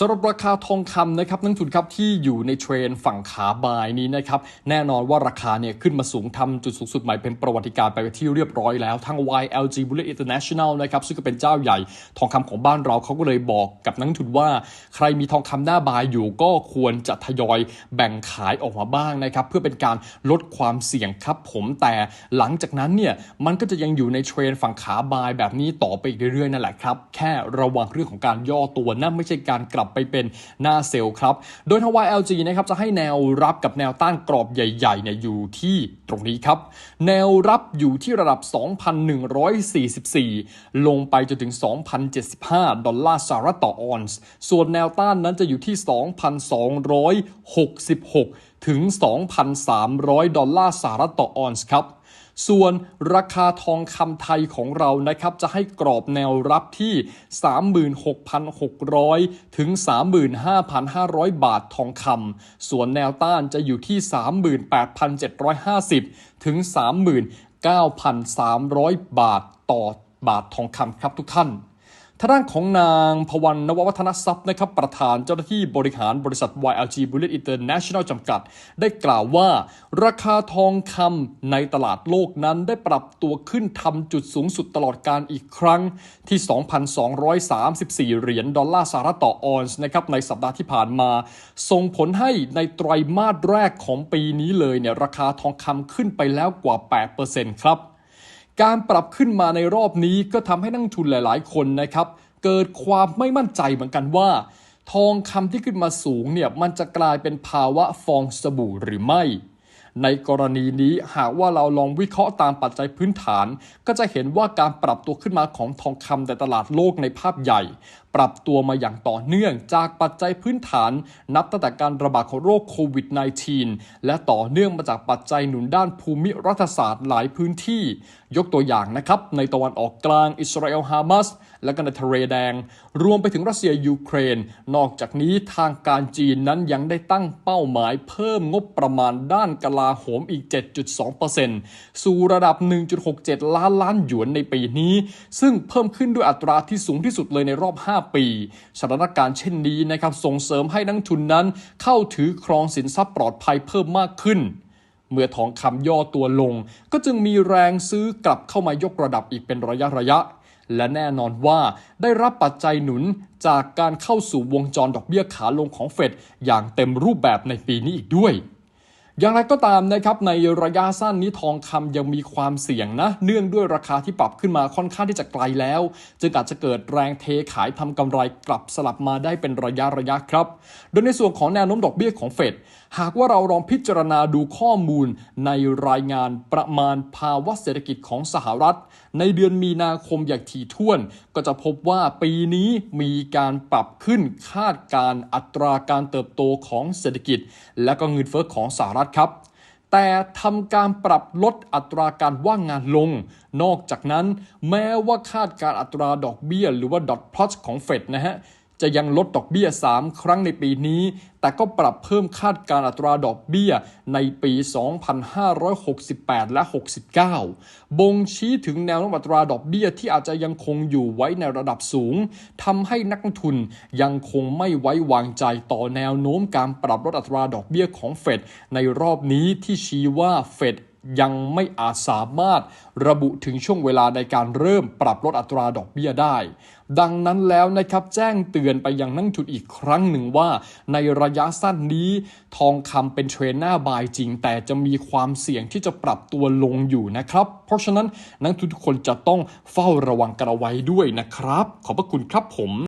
สำหรับราคาทองคำนะครับนักทุนครับที่อยู่ในเทรนฝั่งขาบายนี้นะครับแน่นอนว่าราคาเนี่ยขึ้นมาสูงทำจุดสูงสุดใหม่เป็นประวัติการ์ไปที่เรียบร้อยแล้วทั้ง YLG Bullion International นะครับซึ่งก็เป็นเจ้าใหญ่ทองคำของบ้านเราเขาก็เลยบอกกับนักทุนว่า ใครมีทองคำหน้าบายอยู่ก็ควรจะทยอยแบ่งขายออกมาบ้างนะครับเพื่อเป็นการลดความเสี่ยงครับผมแต่หลังจากนั้นเนี่ยมันก็จะยังอยู่ในเทรนฝั่งขาบายแบบนี้ต่อไปอีกเรื่อยๆนั่นแหละครับแค่ระวังเรื่องของการย่อตัวนั่นไม่ใช่การกลับไปเป็นหน้าเซลล์ครับ โดยทวาย LG นะครับจะให้แนวรับกับแนวต้านกรอบใหญ่ๆเนี่ยอยู่ที่ตรงนี้ครับ แนวรับอยู่ที่ระดับ 2,144 ลงไปจนถึง 2,075 ดอลลาร์สหรัฐต่อออนซ์ ส่วนแนวต้านนั้นจะอยู่ที่ 2,266 ถึง 2,300 ดอลลาร์สหรัฐต่อออนซ์ครับ ส่วนราคาทองคำไทยของเรานะครับจะให้กรอบแนวรับที่ 36,600 ถึง 35,500 บาททองคำส่วนแนวต้านจะอยู่ที่ 38,750 ถึง 39,300 บาทต่อบาททองคำครับทุกท่าน ทางด้านของนางพวันนววัฒนทรัพย์นะครับประธานเจ้าหน้าที่บริหารบริษัท YLG Bullion International จำกัด ได้กล่าวว่า ราคาทองคำในตลาดโลกนั้นได้ปรับตัวขึ้นทำจุดสูงสุดตลอดการอีกครั้งที่ 2,234 เหรียญดอลลาร์สหรัฐต่อออนซ์นะครับในสัปดาห์ที่ผ่านมา ส่งผลให้ในไตรมาสแรกของปีนี้เลยเนี่ยราคาทองคำขึ้นไปแล้วกว่า 8%ครับ การปรับขึ้นมาในรอบนี้ก็ทำให้นักทุนหลาย ๆ คนนะครับ เกิดความไม่มั่นใจเหมือนกันว่า ทองคำที่ขึ้นมาสูงเนี่ยมันจะกลายเป็นภาวะฟองสบู่หรือไม่ ในกรณีนี้หากว่าเราลองวิเคราะห์ตามปัจจัยพื้นฐาน ก็จะเห็นว่าการปรับตัวขึ้นมาของทองคำในตลาดโลกในภาพใหญ่ ปรับตัวมาอย่างต่อเนื่อง จากปัจจัยพื้นฐาน นับตั้งแต่การระบาดของโรคโควิด -19 และต่อเนื่องมาจากปัจจัยหนุนด้านภูมิรัฐศาสตร์หลายพื้นที่ ยกตัวอย่างนะครับในตะวันออกกลางอิสราเอลฮามาสและก็ในทะเลแดง รวมไปถึงรัสเซียยูเครน นอกจากนี้ทางการจีนนั้นยังได้ตั้งเป้าหมายเพิ่มงบประมาณด้านกลาโหมอีก 7.2%สู่ระดับ 1.67 ล้านล้านหยวนในปีนี้ ซึ่งเพิ่มขึ้นด้วยอัตราที่สูงที่สุดเลยในรอบ 5ปี สถานการณ์เช่นนี้นะครับส่งเสริมให้นักทุนนั้นเข้าถือครองสินทรัพย์ปลอดภัยเพิ่มมากขึ้น เมื่อทองคำย่อตัวลง ก็จึงมีแรงซื้อกลับเข้ามายกระดับอีกเป็นระยะระยะ และแน่นอนว่าได้รับปัจจัยหนุนจากการเข้าสู่วงจรดอกเบี้ยขาลงของเฟดอย่างเต็มรูปแบบในปีนี้อีกด้วย อย่างไรก็ตามนะครับในระยะสั้นนี้ทองคำยังมีความเสี่ยงนะ เนื่องด้วยราคาที่ปรับขึ้นมาค่อนข้างที่จะไกลแล้ว จึงอาจจะเกิดแรงเทขายทำกำไรกลับสลับมาได้เป็นระยะระยะครับ โดยในส่วนของแนวโน้มดอกเบี้ยของเฟดหากว่าเราลองพิจารณาดูข้อมูลในรายงานประมาณภาวะเศรษฐกิจของสหรัฐ ในเดือนมีนาคมอย่างถี่ถ้วน ก็จะพบว่าปีนี้มีการปรับขึ้นคาดการอัตราการเติบโตของเศรษฐกิจ และก็เงินเฟ้อของสหรัฐครับ แต่ทำการปรับลดอัตราการว่างงานลง นอกจากนั้น แม้ว่าคาดการอัตราดอกเบี้ยหรือว่าดอทพลอตของเฟดนะฮะ จะยังลดดอกเบี้ย 3 ครั้งในปีนี้ แต่ก็ปรับเพิ่มคาดการอัตราดอกเบี้ยในปี 2568 และ 69 บ่งชี้ถึงแนวโน้มอัตราดอกเบี้ยที่อาจจะยังคงอยู่ไว้ในระดับสูงทำให้นักทุนยังคงไม่ไว้วางใจต่อแนวโน้มการปรับลดอัตราดอกเบี้ยของเฟดในรอบนี้ที่ชี้ว่าเฟด ยังไม่อาจสามารถระบุถึงช่วงเวลาในการเริ่มปรับลดอัตราดอกเบี้ยได้ ดังนั้นแล้วนะครับแจ้งเตือนไปยังนักทุนอีกครั้งหนึ่งว่า ในระยะสั้นนี้ทองคำเป็นเทรนหน้าบายจริง แต่จะมีความเสี่ยงที่จะปรับตัวลงอยู่นะครับ เพราะฉะนั้นนักทุนทุกคนจะต้องเฝ้าระวังกระไว้ด้วยนะครับ ขอบพระคุณครับผม